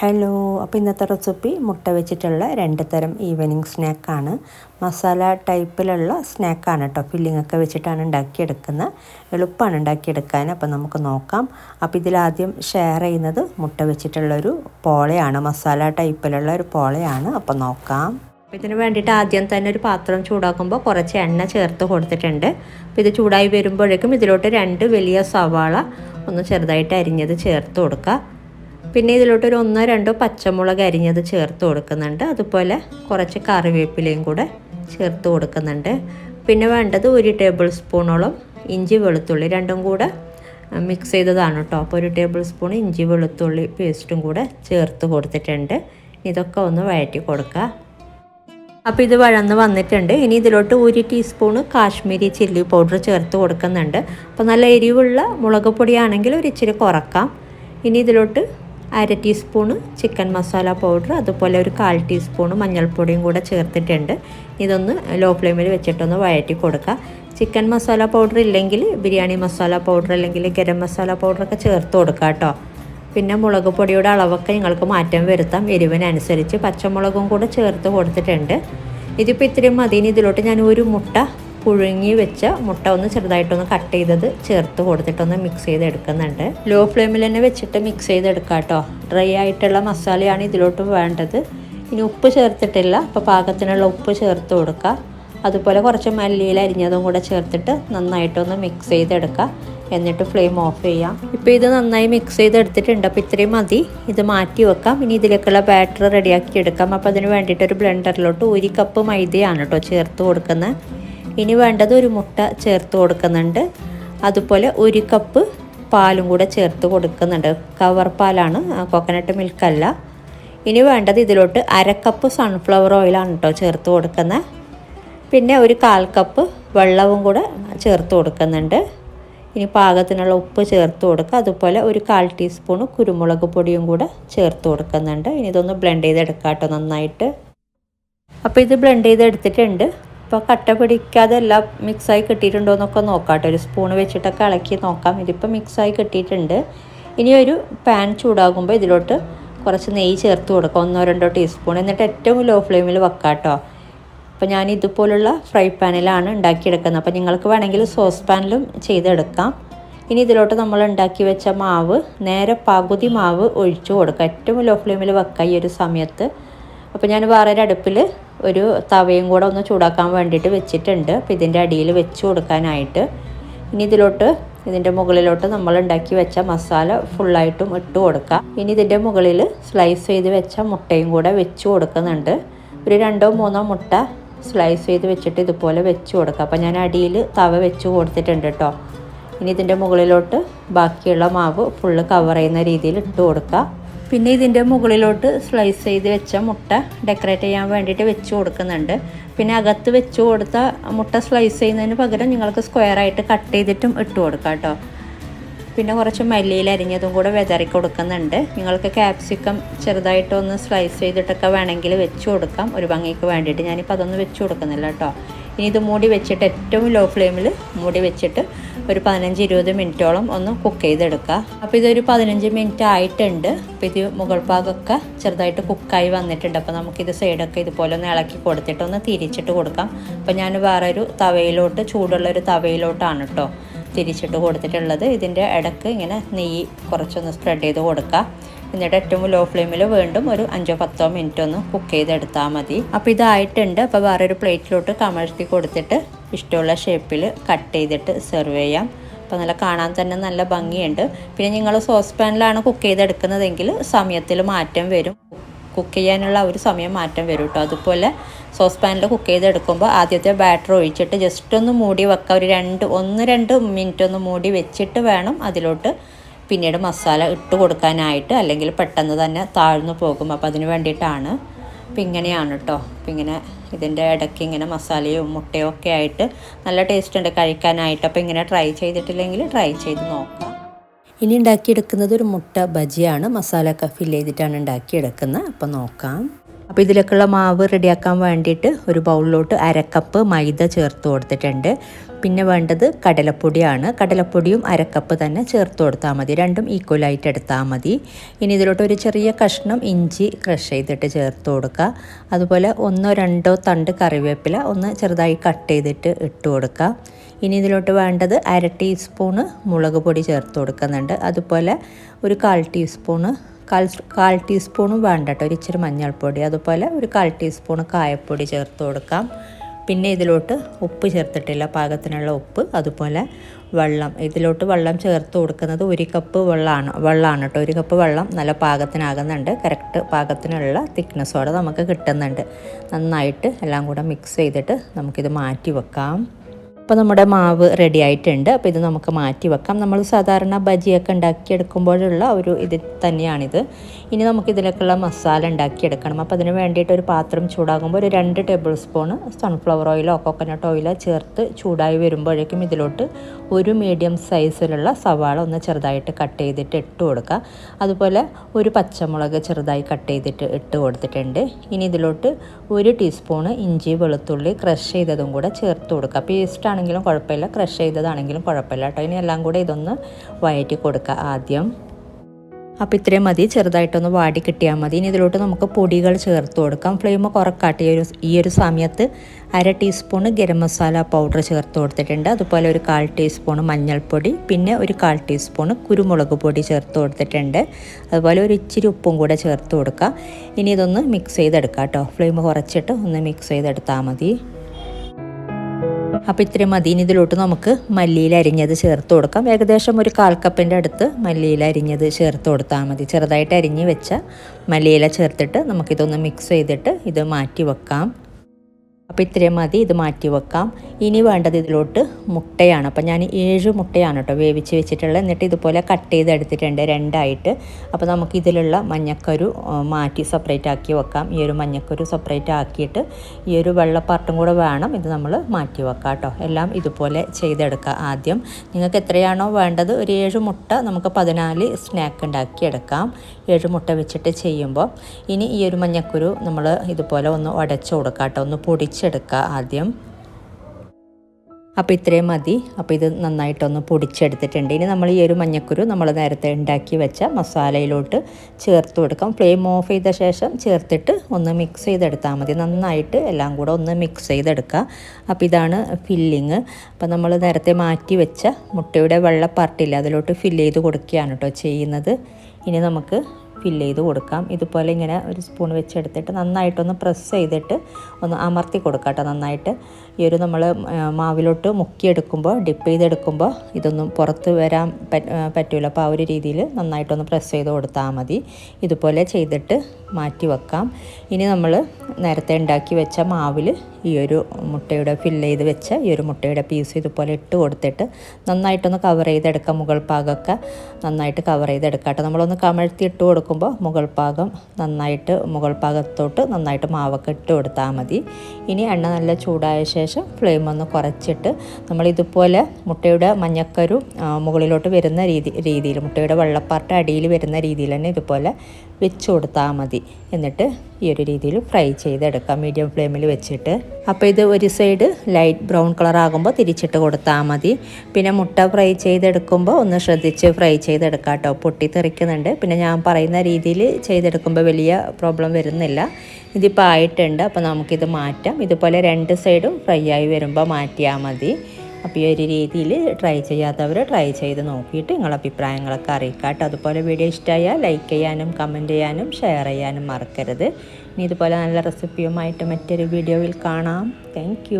Hello അപ്പോൾ ഇന്നത്തെ recipe മുട്ട വെച്ചിട്ടുള്ള രണ്ട് തരം ഈവനിങ് സ്നാക്കാണ് മസാല ടൈപ്പിലുള്ള സ്നാക്കാണ് കേട്ടോ ഫില്ലിംഗ് ഒക്കെ വെച്ചിട്ടാണ് ഉണ്ടാക്കിയെടുക്കുന്നത് എളുപ്പമാണ് ഉണ്ടാക്കിയെടുക്കാൻ. അപ്പോൾ നമുക്ക് നോക്കാം. അപ്പോൾ ഇതിലാദ്യം ഷെയർ ചെയ്യുന്നത് മുട്ട വെച്ചിട്ടുള്ളൊരു പോളയാണ്. മസാല ടൈപ്പിലുള്ള ഒരു പോളയാണ്. അപ്പോൾ നോക്കാം. അപ്പോൾ ഇതിന് വേണ്ടിയിട്ട് ആദ്യം തന്നെ ഒരു പാത്രം ചൂടാക്കുമ്പോൾ കുറച്ച് എണ്ണ ചേർത്ത് കൊടുത്തിട്ടുണ്ട്. അപ്പോൾ ഇത് ചൂടായി വരുമ്പോഴേക്കും ഇതിലോട്ട് രണ്ട് വലിയ സവാള ഒന്ന് ചെറുതായിട്ട് അരിഞ്ഞത് ചേർത്ത് കൊടുക്കുക. പിന്നെ ഇതിലോട്ടൊരു ഒന്നോ രണ്ടോ പച്ചമുളക് അരിഞ്ഞത് ചേർത്ത് കൊടുക്കുന്നുണ്ട്. അതുപോലെ കുറച്ച് കറിവേപ്പിലയും കൂടെ ചേർത്ത് കൊടുക്കുന്നുണ്ട്. പിന്നെ വേണ്ടത് ഒരു ടേബിൾ സ്പൂണോളം ഇഞ്ചി വെളുത്തുള്ളി രണ്ടും കൂടെ മിക്സ് ചെയ്തതാണ് കേട്ടോ. അപ്പോൾ ഒരു ടേബിൾ സ്പൂൺ ഇഞ്ചി വെളുത്തുള്ളി പേസ്റ്റും കൂടെ ചേർത്ത് കൊടുത്തിട്ടുണ്ട്. ഇതൊക്കെ ഒന്ന് വഴറ്റി കൊടുക്കുക. അപ്പോൾ ഇത് വഴന്ന് വന്നിട്ടുണ്ട്. ഇനി ഇതിലോട്ട് ഒരു ടീസ്പൂണ് കാശ്മീരി ചില്ലി പൗഡർ ചേർത്ത് കൊടുക്കുന്നുണ്ട്. അപ്പോൾ നല്ല എരിവുള്ള മുളക് പൊടിയാണെങ്കിൽ ഒരു ഇച്ചിരി കുറക്കാം. ഇനി ഇതിലോട്ട് അര ടീസ്പൂണ് ചിക്കൻ മസാല പൗഡർ അതുപോലെ ഒരു കാൽ ടീസ്പൂണ് മഞ്ഞൾപ്പൊടിയും കൂടെ ചേർത്തിട്ടുണ്ട്. ഇതൊന്ന് ലോ ഫ്ലെയിമിൽ വെച്ചിട്ടൊന്ന് വഴറ്റി കൊടുക്കുക ചിക്കൻ മസാല പൗഡർ ഇല്ലെങ്കിൽ ബിരിയാണി മസാല പൗഡർ അല്ലെങ്കിൽ ഗരം മസാല പൗഡറൊക്കെ ചേർത്ത് കൊടുക്കുക കേട്ടോ. പിന്നെ മുളക് പൊടിയുടെ അളവൊക്കെ നിങ്ങൾക്ക് മാറ്റം വരുത്താം. എരിവിനനുസരിച്ച് പച്ചമുളകും കൂടെ ചേർത്ത് കൊടുത്തിട്ടുണ്ട്. ഇതിപ്പോൾ ഇത്രയും മതിന് ഇതിലോട്ട് ഞാൻ ഒരു മുട്ട പുഴുങ്ങി വെച്ച മുട്ട ഒന്ന് ചെറുതായിട്ടൊന്ന് കട്ട് ചെയ്തത് ചേർത്ത് കൊടുത്തിട്ടൊന്ന് മിക്സ് ചെയ്ത് എടുക്കുന്നുണ്ട്. ലോ ഫ്ലെയിമിൽ തന്നെ വെച്ചിട്ട് മിക്സ് ചെയ്തെടുക്കുക കേട്ടോ ഡ്രൈ ആയിട്ടുള്ള മസാലയാണ് ഇതിലോട്ട് വേണ്ടത്. ഇനി ഉപ്പ് ചേർത്തിട്ടില്ല അപ്പോൾ പാകത്തിനുള്ള ഉപ്പ് ചേർത്ത് കൊടുക്കുക അതുപോലെ കുറച്ച് മല്ലിയിൽ അരിഞ്ഞതും കൂടെ ചേർത്തിട്ട് നന്നായിട്ടൊന്ന് മിക്സ് ചെയ്തെടുക്കുക എന്നിട്ട് ഫ്ലെയിം ഓഫ് ചെയ്യാം. ഇപ്പോൾ ഇത് നന്നായി മിക്സ് ചെയ്തെടുത്തിട്ടുണ്ട് അപ്പോൾ ഇത്രയും മതി. ഇത് മാറ്റി വെക്കാം. ഇനി ഇതിലേക്കുള്ള ബാറ്റർ റെഡിയാക്കി എടുക്കാം. അപ്പോൾ അതിന് വേണ്ടിയിട്ട് ഒരു ബ്ലെൻഡറിലോട്ട് ഒരു കപ്പ് മൈദയാണ് കേട്ടോ ചേർത്ത് കൊടുക്കുന്നത് ഇനി വേണ്ടത് ഒരു മുട്ട ചേർത്ത് കൊടുക്കുന്നുണ്ട്. അതുപോലെ ഒരു കപ്പ് പാലും കൂടെ ചേർത്ത് കൊടുക്കുന്നുണ്ട്. കവർ പാലാണ് കോക്കനട്ട് മിൽക്കല്ല ഇനി വേണ്ടത് ഇതിലോട്ട് അരക്കപ്പ് സൺഫ്ലവർ ഓയിലാണ് കേട്ടോ ചേർത്ത് കൊടുക്കുന്നത് പിന്നെ ഒരു കാൽ കപ്പ് വെള്ളവും കൂടെ ചേർത്ത് കൊടുക്കുന്നുണ്ട്. ഇനി പാകത്തിനുള്ള ഉപ്പ് ചേർത്ത് കൊടുക്കുക. അതുപോലെ ഒരു കാൽ ടീസ്പൂൺ കുരുമുളക് പൊടിയും കൂടെ ചേർത്ത് കൊടുക്കുന്നുണ്ട്. ഇനി ഇതൊന്ന് ബ്ലെൻഡ് ചെയ്തെടുക്കാം കേട്ടോ നന്നായിട്ട്. അപ്പോൾ ഇത് ബ്ലെൻഡ് ചെയ്തെടുത്തിട്ടുണ്ട്. ഇപ്പോൾ കട്ട പിടിക്കാതെ എല്ലാം മിക്സായി കിട്ടിയിട്ടുണ്ടോ എന്നൊക്കെ ഒരു സ്പൂൺ വെച്ചിട്ടൊക്കെ ഇളക്കി നോക്കാം. ഇതിപ്പോൾ മിക്സായി കിട്ടിയിട്ടുണ്ട്. ഇനി ഒരു പാൻ ചൂടാകുമ്പോൾ ഇതിലോട്ട് കുറച്ച് നെയ്യ് ചേർത്ത് കൊടുക്കാം. ഒന്നോ രണ്ടോ ടീസ്പൂൺ എന്നിട്ട് ഏറ്റവും ലോ ഫ്ലെയിമിൽ വെക്കാം കേട്ടോ അപ്പോൾ ഞാൻ ഇതുപോലുള്ള ഫ്രൈ പാനിലാണ് ഉണ്ടാക്കിയെടുക്കുന്നത്. അപ്പോൾ നിങ്ങൾക്ക് വേണമെങ്കിൽ സോസ് പാനിലും ചെയ്തെടുക്കാം. ഇനി ഇതിലോട്ട് നമ്മൾ ഉണ്ടാക്കി വെച്ച മാവ് നേരെ പകുതി മാവ് ഒഴിച്ചു കൊടുക്കുക ഏറ്റവും ലോ ഫ്ലെയിമിൽ വെക്കുക ഈ ഒരു സമയത്ത്. അപ്പോൾ ഞാൻ വേറൊരു അടുപ്പിൽ ഒരു തവയും കൂടെ ഒന്ന് ചൂടാക്കാൻ വേണ്ടിയിട്ട് വെച്ചിട്ടുണ്ട്. അപ്പോൾ ഇതിന്റെ അടിയിൽ വെച്ച് കൊടുക്കാനായിട്ട്. ഇനി ഇതിലോട്ട് ഇതിന്റെ മുകളിലോട്ട് നമ്മൾ ഉണ്ടാക്കി വെച്ച മസാല ഫുള്ളായിട്ടും ഇട്ട് കൊടുക്കുക ഇനി ഇതിന്റെ മുകളിൽ സ്ലൈസ് ചെയ്ത് വെച്ച മുട്ടയും കൂടെ വെച്ച് കൊടുക്കുന്നുണ്ട്. ഒരു രണ്ടോ മൂന്നോ മുട്ട സ്ലൈസ് ചെയ്ത് വെച്ചിട്ട് ഇതുപോലെ വെച്ച് കൊടുക്കുക അപ്പോൾ ഞാൻ അടിയിൽ തവ വെച്ച് കൊടുത്തിട്ടുണ്ട് കേട്ടോ. ഇനി ഇതിന്റെ മുകളിലോട്ട് ബാക്കിയുള്ള മാവ് ഫുള്ള് കവർ ചെയ്യുന്ന രീതിയിൽ ഇട്ട് കൊടുക്കുക പിന്നെ ഇതിന്റെ മുകളിലോട്ട് സ്ലൈസ് ചെയ്ത് വെച്ച മുട്ട ഡെക്കറേറ്റ് ചെയ്യാൻ വേണ്ടിയിട്ട് വെച്ച് കൊടുക്കുന്നുണ്ട്. പിന്നെ അകത്ത് വെച്ച് കൊടുത്ത മുട്ട സ്ലൈസ് ചെയ്യുന്നതിന് പകരം നിങ്ങൾക്ക് സ്ക്വയർ ആയിട്ട് കട്ട് ചെയ്തിട്ടും ഇട്ട് കൊടുക്കാം കേട്ടോ പിന്നെ കുറച്ച് മല്ലിയിൽ അരിഞ്ഞതും കൂടെ വിതറി കൊടുക്കുന്നുണ്ട്. നിങ്ങൾക്ക് ക്യാപ്സിക്കം ചെറുതായിട്ടൊന്ന് സ്ലൈസ് ചെയ്തിട്ടൊക്കെ വേണമെങ്കിൽ വെച്ച് കൊടുക്കാം. ഒരു ഭംഗിക്ക് വേണ്ടിയിട്ട്. ഞാനിപ്പോൾ അതൊന്നും വെച്ച് കൊടുക്കുന്നില്ല കേട്ടോ ഇനി ഇത് മൂടി വെച്ചിട്ട് ഏറ്റവും ലോ ഫ്ലെയിമിൽ മൂടി വെച്ചിട്ട് ഒരു പതിനഞ്ച് ഇരുപത് മിനിറ്റോളം ഒന്ന് കുക്ക് ചെയ്തെടുക്കുക. അപ്പോൾ ഇതൊരു പതിനഞ്ച് മിനിറ്റ് ആയിട്ടുണ്ട്. അപ്പോൾ ഇത് മുകൾ ഭാഗമൊക്കെ ചെറുതായിട്ട് കുക്കായി വന്നിട്ടുണ്ട്. അപ്പോൾ നമുക്കിത് സൈഡൊക്കെ ഇതുപോലെ ഒന്ന് ഇളക്കി കൊടുത്തിട്ട് ഒന്ന് തിരിച്ചിട്ട് കൊടുക്കാം. അപ്പോൾ ഞാൻ വേറെ ഒരു തവയിലോട്ട് ചൂടുള്ള ഒരു തവയിലോട്ടാണ് കേട്ടോ തിരിച്ചിട്ട് കൊടുത്തിട്ടുള്ളത്. ഇതിന്റെ ഇടയ്ക്ക് ഇങ്ങനെ നെയ്യ് കുറച്ചൊന്ന് സ്പ്രെഡ് ചെയ്ത് കൊടുക്കുക. എന്നിട്ട് ഏറ്റവും ലോ ഫ്ലെയിമിൽ വീണ്ടും ഒരു അഞ്ചോ പത്തോ മിനിറ്റ് ഒന്ന് കുക്ക് ചെയ്തെടുത്താൽ മതി. അപ്പോൾ ഇതായിട്ടുണ്ട്. അപ്പോൾ വേറൊരു പ്ലേറ്റിലോട്ട് കമഴ്ത്തി കൊടുത്തിട്ട് ഇഷ്ടമുള്ള ഷേപ്പിൽ കട്ട് ചെയ്തിട്ട് സെർവ് ചെയ്യാം. അപ്പോൾ നല്ല കാണാൻ തന്നെ നല്ല ഭംഗിയുണ്ട്. പിന്നെ നിങ്ങൾ സോസ് പാനിലാണ് കുക്ക് ചെയ്തെടുക്കുന്നതെങ്കിൽ സമയത്തിൽ മാറ്റം വരും. കുക്ക് ചെയ്യാനുള്ള ഒരു സമയം മാറ്റം വരും കേട്ടോ അതുപോലെ സോസ് പാനിൽ കുക്ക് ചെയ്തെടുക്കുമ്പോൾ ആദ്യത്തെ ബാറ്റർ ഒഴിച്ചിട്ട് ജസ്റ്റ് ഒന്ന് മൂടി വെക്കുക ഒരു രണ്ട് ഒന്ന് രണ്ട് മിനിറ്റ് ഒന്ന് മൂടി വെച്ചിട്ട് വേണം അതിലോട്ട് പിന്നീട് മസാല ഇട്ട് കൊടുക്കാനായിട്ട് അല്ലെങ്കിൽ പെട്ടെന്ന് തന്നെ താഴ്ന്നു പോകും. അപ്പോൾ അതിന് വേണ്ടിയിട്ടാണ് അപ്പം ഇങ്ങനെയാണ് കേട്ടോ അപ്പം ഇങ്ങനെ ഇതിന്റെ ഇടയ്ക്ക് ഇങ്ങനെ മസാലയും മുട്ടയും ഒക്കെ ആയിട്ട് നല്ല ടേസ്റ്റ് ഉണ്ട് കഴിക്കാനായിട്ട്. അപ്പോൾ ഇങ്ങനെ ട്രൈ ചെയ്തിട്ടില്ലെങ്കിൽ ട്രൈ ചെയ്ത് നോക്കാം. ഇനി ഉണ്ടാക്കിയെടുക്കുന്നത് ഒരു മുട്ട ബജിയാണ്. മസാല കഫിൽ ചെയ്തിട്ടാണ് ഉണ്ടാക്കിയെടുക്കുന്നത്. അപ്പോൾ നോക്കാം. അപ്പോൾ ഇതിലേക്കുള്ള മാവ് റെഡിയാക്കാൻ വേണ്ടിയിട്ട് ഒരു ബൗളിലോട്ട് അരക്കപ്പ് മൈദ ചേർത്ത് കൊടുത്തിട്ടുണ്ട്. പിന്നെ വേണ്ടത് കടലപ്പൊടിയാണ്. കടലപ്പൊടിയും അരക്കപ്പ് തന്നെ ചേർത്ത് കൊടുത്താൽ മതി. രണ്ടും ഈക്വലായിട്ട് എടുത്താൽ മതി. ഇനി ഇതിലോട്ട് ഒരു ചെറിയ കഷ്ണം ഇഞ്ചി ക്രഷ് ചെയ്തിട്ട് ചേർത്ത് കൊടുക്കുക. അതുപോലെ ഒന്നോ രണ്ടോ തണ്ട് കറിവേപ്പില ഒന്ന് ചെറുതായി കട്ട് ചെയ്തിട്ട് ഇട്ട് കൊടുക്കുക. ഇനി ഇതിലോട്ട് വേണ്ടത് അര ടീസ്പൂണ് മുളക് പൊടി ചേർത്ത് കൊടുക്കുന്നുണ്ട്. അതുപോലെ ഒരു കാൽ ടീസ്പൂണ് കാൽ കാൽ ടീസ്പൂണും വേണ്ട കേട്ടോ ഒരു ഇച്ചിരി മഞ്ഞൾപ്പൊടി. അതുപോലെ ഒരു കാൽ ടീസ്പൂൺ കായപ്പൊടി ചേർത്ത് കൊടുക്കാം. പിന്നെ ഇതിലോട്ട് ഉപ്പ് ചേർത്തിട്ടില്ല. പാകത്തിനുള്ള ഉപ്പ്. അതുപോലെ വെള്ളം. ഇതിലോട്ട് വെള്ളം ചേർത്ത് കൊടുക്കുന്നത് ഒരു കപ്പ് വെള്ളമാണ് വെള്ളമാണ് കേട്ടോ. ഒരു കപ്പ് വെള്ളം നല്ല പാകത്തിനാകുന്നുണ്ട്. കറക്റ്റ് പാകത്തിനുള്ള തിക്നെസ്സോടെ നമുക്ക് കിട്ടുന്നുണ്ട്. നന്നായിട്ട് എല്ലാം കൂടെ മിക്സ് ചെയ്തിട്ട് നമുക്കിത് മാറ്റി വെക്കാം. അപ്പോൾ നമ്മുടെ മാവ് റെഡി ആയിട്ടുണ്ട്. അപ്പോൾ ഇത് നമുക്ക് മാറ്റി വെക്കാം. നമ്മൾ സാധാരണ ബജിയൊക്കെ ഉണ്ടാക്കിയെടുക്കുമ്പോഴുള്ള ഒരു ഇത് തന്നെയാണിത്. ഇനി നമുക്ക് ഇതിലേക്കുള്ള മസാല ഉണ്ടാക്കിയെടുക്കണം. അപ്പോൾ അതിന് വേണ്ടിയിട്ട് ഒരു പാത്രം ചൂടാകുമ്പോൾ ഒരു രണ്ട് ടേബിൾ സ്പൂൺ സൺഫ്ലവർ ഓയിലോ കോക്കനട്ട് ഓയിലോ ചേർത്ത് ചൂടായി വരുമ്പോഴേക്കും ഇതിലോട്ട് ഒരു മീഡിയം സൈസിലുള്ള സവാള ഒന്ന് ചെറുതായിട്ട് കട്ട് ചെയ്തിട്ട് ഇട്ട് കൊടുക്കുക. അതുപോലെ ഒരു പച്ചമുളക് ചെറുതായി കട്ട് ചെയ്തിട്ട് ഇട്ട് കൊടുത്തിട്ടുണ്ട്. ഇനി ഇതിലോട്ട് ഒരു ടീസ്പൂണ് ഇഞ്ചി വെളുത്തുള്ളി ക്രഷ് ചെയ്തതും കൂടെ ചേർത്ത് കൊടുക്കുക. പേസ്റ്റ് ആണെങ്കിലും കുഴപ്പമില്ല. ക്രഷ് ചെയ്തതാണെങ്കിലും കുഴപ്പമില്ല കേട്ടോ. ഇനി എല്ലാം കൂടെ ഇതൊന്ന് വയറ്റി കൊടുക്കുക ആദ്യം. അപ്പോൾ ഇത്രയും മതി. ചെറുതായിട്ടൊന്ന് വാടി കിട്ടിയാൽ മതി. ഇനി ഇതിലോട്ട് നമുക്ക് പൊടികൾ ചേർത്ത് കൊടുക്കാം. ഫ്ലെയിം ഈ ഒരു ഈ ഒരു സമയത്ത് അര ടീസ്പൂൺ ഗരം മസാല പൗഡർ ചേർത്ത് കൊടുത്തിട്ടുണ്ട്. അതുപോലെ ഒരു കാൽ ടീസ്പൂൺ മഞ്ഞൾപ്പൊടി പിന്നെ ഒരു കാൽ ടീസ്പൂൺ കുരുമുളക് പൊടി ചേർത്ത് കൊടുത്തിട്ടുണ്ട്. അതുപോലെ ഒരു ഇച്ചിരി ഉപ്പും കൂടെ ചേർത്ത് കൊടുക്കാം. ഇനി ഇതൊന്ന് മിക്സ് ചെയ്തെടുക്കാം കേട്ടോ. ഫ്ലെയിം കുറച്ചിട്ട് ഒന്ന് മിക്സ് ചെയ്തെടുത്താൽ മതി. അപ്പോൾ ഇത്രയും ഇനി ഇതിലോട്ട് നമുക്ക് മല്ലിയിൽ അരിഞ്ഞത് ചേർത്ത് കൊടുക്കാം. ഏകദേശം ഒരു കാൽ കപ്പിന്റെ അടുത്ത് മല്ലിയിൽ അരിഞ്ഞത് ചേർത്ത് കൊടുത്താൽ മതി. ചെറുതായിട്ട് അരിഞ്ഞ് വെച്ച മല്ലിയില ചേർത്തിട്ട് നമുക്കിതൊന്ന് മിക്സ് ചെയ്തിട്ട് ഇത് മാറ്റി വെക്കാം. അപ്പോൾ ഇത്രയും മതി ഇത് മാറ്റി വെക്കാം. ഇനി വേണ്ടത് ഇതിലോട്ട് മുട്ടയാണ്. അപ്പോൾ ഞാൻ ഏഴ് മുട്ടയാണ് കേട്ടോ വേവിച്ച് വെച്ചിട്ടുള്ളത്. എന്നിട്ട് ഇതുപോലെ കട്ട് ചെയ്ത് എടുത്തിട്ടുണ്ട് രണ്ടായിട്ട്. അപ്പോൾ നമുക്ക് ഇതിലുള്ള മഞ്ഞക്കരു മാറ്റി സെപ്പറേറ്റ് ആക്കി വെക്കാം. ഈ ഒരു മഞ്ഞക്കരു സെപ്പറേറ്റ് ആക്കിയിട്ട് ഈ ഒരു വെള്ളപ്പാർട്ടും കൂടെ വേണം. ഇത് നമ്മൾ മാറ്റി വെക്കാം കേട്ടോ എല്ലാം ഇതുപോലെ ചെയ്തെടുക്കുക ആദ്യം. നിങ്ങൾക്ക് എത്രയാണോ വേണ്ടത് ഒരു ഏഴ് മുട്ട നമുക്ക് പതിനാല് സ്നാക്ക് ഉണ്ടാക്കി എടുക്കാം. ഏഴ് മുട്ട വെച്ചിട്ട് ചെയ്യുമ്പോൾ ഇനി ഈ ഒരു മഞ്ഞക്കുരു നമ്മൾ ഇതുപോലെ ഒന്ന് ഉടച്ചു കൊടുക്കാം കേട്ടോ ഒന്ന് പൊടിച്ചെടുക്കുക ആദ്യം. അപ്പോൾ ഇത്രയും മതി. അപ്പോൾ ഇത് നന്നായിട്ടൊന്ന് പൊടിച്ചെടുത്തിട്ടുണ്ട്. ഇനി നമ്മൾ ഈ ഒരു മഞ്ഞക്കുരു നമ്മൾ നേരത്തെ ഉണ്ടാക്കി വെച്ച മസാലയിലോട്ട് ചേർത്ത് കൊടുക്കാം. ഫ്ലെയിം ഓഫ് ചെയ്ത ശേഷം ചേർത്തിട്ട് ഒന്ന് മിക്സ് ചെയ്തെടുത്താൽ മതി. നന്നായിട്ട് എല്ലാം കൂടെ ഒന്ന് മിക്സ് ചെയ്തെടുക്കുക. അപ്പോൾ ഇതാണ് ഫില്ലിങ് അപ്പോൾ നമ്മൾ നേരത്തെ മാറ്റി വെച്ച മുട്ടയുടെ വെള്ള അതിലോട്ട് ഫില്ല് ചെയ്ത് കൊടുക്കുകയാണ് കേട്ടോ ചെയ്യുന്നത്. ഇനി നമുക്ക് ഫില്ല് ചെയ്ത് കൊടുക്കാം. ഇതുപോലെ ഇങ്ങനെ ഒരു സ്പൂൺ വെച്ചെടുത്തിട്ട് നന്നായിട്ടൊന്ന് പ്രസ് ചെയ്തിട്ട് ഒന്ന് അമർത്തി കൊടുക്കാം കേട്ടോ നന്നായിട്ട്. ഈ ഒരു നമ്മൾ മാവിലോട്ട് മുക്കിയെടുക്കുമ്പോൾ ഡിപ്പ് ചെയ്തെടുക്കുമ്പോൾ ഇതൊന്നും പുറത്ത് വരാൻ പറ്റില്ല അപ്പോൾ ആ ഒരു രീതിയിൽ നന്നായിട്ടൊന്ന് പ്രസ് ചെയ്ത് കൊടുത്താൽ മതി. ഇതുപോലെ ചെയ്തിട്ട് മാറ്റി വെക്കാം ഇനി നമ്മൾ നേരത്തെ ഉണ്ടാക്കി വെച്ച മാവിൽ ഈ ഒരു മുട്ടയുടെ ഫില്ല് ചെയ്ത് വെച്ച ഈ ഒരു മുട്ടയുടെ പീസ് ഇതുപോലെ ഇട്ട് കൊടുത്തിട്ട് നന്നായിട്ടൊന്ന് കവർ ചെയ്തെടുക്കാം മുകൾ ഭാഗമൊക്കെ. നന്നായിട്ട് കവർ ചെയ്തെടുക്കാം കേട്ടോ. നമ്മളൊന്ന് കമഴ്ത്തി ഇട്ട് കൊടുക്കുമ്പോൾ മുകൾ ഭാഗം നന്നായിട്ട് മുകൾ ഭാഗത്തോട്ട് നന്നായിട്ട് മാവൊക്കെ ഇട്ട് കൊടുത്താൽ മതി. ഇനി എണ്ണ നല്ല ചൂടായ ശേഷം ഫ്ലെയിം ഒന്ന് കുറച്ചിട്ട് നമ്മൾ ഇതുപോലെ മുട്ടയുടെ മഞ്ഞക്കരു മുകളിലോട്ട് വരുന്ന രീതി രീതിയിൽ മുട്ടയുടെ വെള്ളപ്പാർട്ട് അടിയിൽ വരുന്ന രീതിയിൽ തന്നെ ഇതുപോലെ വെച്ച് കൊടുത്താൽ മതി. എന്നിട്ട് ഈ ഒരു രീതിയിൽ ഫ്രൈ ചെയ്തെടുക്കാം. മീഡിയം ഫ്ലെയിമിൽ വെച്ചിട്ട്. അപ്പോൾ ഇത് ഒരു സൈഡ് ലൈറ്റ് ബ്രൗൺ കളർ ആകുമ്പോൾ തിരിച്ചിട്ട് കൊടുത്താൽ മതി. പിന്നെ മുട്ട ഫ്രൈ ചെയ്തെടുക്കുമ്പോൾ ഒന്ന് ശ്രദ്ധിച്ച് ഫ്രൈ ചെയ്തെടുക്കാം കേട്ടോ. പൊട്ടിത്തെറിക്കുന്നുണ്ട്. പിന്നെ ഞാൻ പറയുന്ന രീതിയിൽ ചെയ്തെടുക്കുമ്പോൾ വലിയ പ്രോബ്ലം വരുന്നില്ല. ഇതിപ്പോൾ ആയിട്ടുണ്ട്. അപ്പോൾ നമുക്കിത് മാറ്റാം. ഇതുപോലെ രണ്ട് സൈഡും ഫ്രൈ ആയി വരുമ്പോൾ മാറ്റിയാൽ മതി. അപ്പോൾ ഈ ഒരു രീതിയിൽ ട്രൈ ചെയ്യാത്തവർ ട്രൈ ചെയ്ത് നോക്കിയിട്ട് നിങ്ങളുടെ അഭിപ്രായങ്ങളൊക്കെ അറിയിക്കാം കേട്ടോ അതുപോലെ വീഡിയോ ഇഷ്ടമായാൽ ലൈക്ക് ചെയ്യാനും കമന്റ് ചെയ്യാനും ഷെയർ ചെയ്യാനും മറക്കരുത്. ഇനി ഇതുപോലെ നല്ല റെസിപ്പിയുമായിട്ട് മറ്റൊരു വീഡിയോയിൽ കാണാം. താങ്ക്